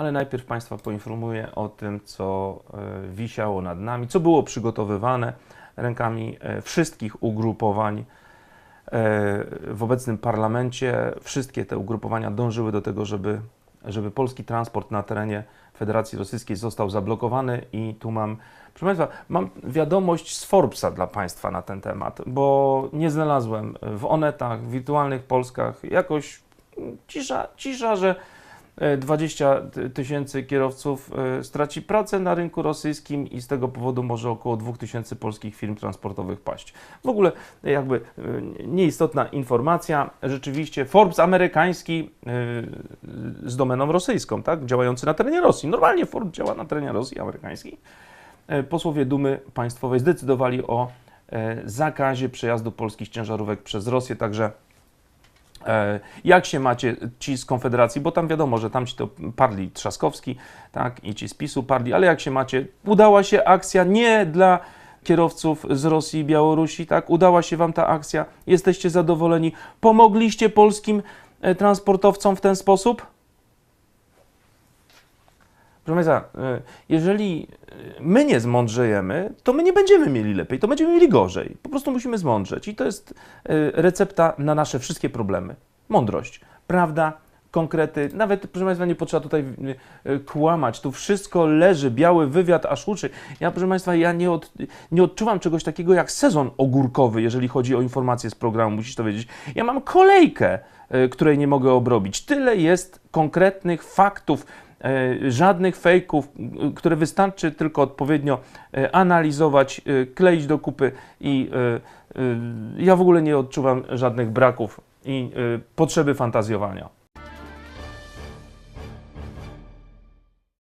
ale najpierw Państwa poinformuję o tym, co e, wisiało nad nami, co było przygotowywane rękami e, wszystkich ugrupowań e, w obecnym parlamencie. Wszystkie te ugrupowania dążyły do tego, żeby, żeby polski transport na terenie Federacji Rosyjskiej został zablokowany i tu mam, proszę Państwa, mam wiadomość z Forbesa dla Państwa na ten temat, bo nie znalazłem w Onetach, w wirtualnych Polskach jakoś cisza, cisza, że 20 ty- tysięcy kierowców e, straci pracę na rynku rosyjskim i z tego powodu może około 2 tysięcy polskich firm transportowych paść. W ogóle e, jakby e, nieistotna informacja. Rzeczywiście Forbes amerykański e, z domeną rosyjską, tak, działający na terenie Rosji. Normalnie Forbes działa na terenie Rosji amerykańskiej. E, Posłowie Dumy Państwowej zdecydowali o e, zakazie przejazdu polskich ciężarówek przez Rosję, także E, Jak się macie ci z Konfederacji, bo tam wiadomo, że tam ci to parli Trzaskowski, tak, i ci z PiSu parli, ale jak się macie? Udała się akcja nie dla kierowców z Rosji i Białorusi, tak? Udała się wam ta akcja, jesteście zadowoleni, pomogliście polskim e, transportowcom w ten sposób? Proszę Państwa, e, jeżeli e, my nie zmądrzejemy, to my nie będziemy mieli lepiej, to będziemy mieli gorzej. Po prostu musimy zmądrzeć. I to jest e, recepta na nasze wszystkie problemy. Mądrość, prawda, konkrety. Nawet, proszę Państwa, nie potrzeba tutaj kłamać. Tu wszystko leży, biały wywiad aż uczy. Ja, proszę Państwa, ja nie, od, nie odczuwam czegoś takiego jak sezon ogórkowy, jeżeli chodzi o informacje z programu, musisz to wiedzieć. Ja mam kolejkę, której nie mogę obrobić. Tyle jest konkretnych faktów, żadnych fejków, m, które wystarczy tylko odpowiednio e, analizować, e, kleić do kupy i e, e, ja w ogóle nie odczuwam żadnych braków i e, potrzeby fantazjowania.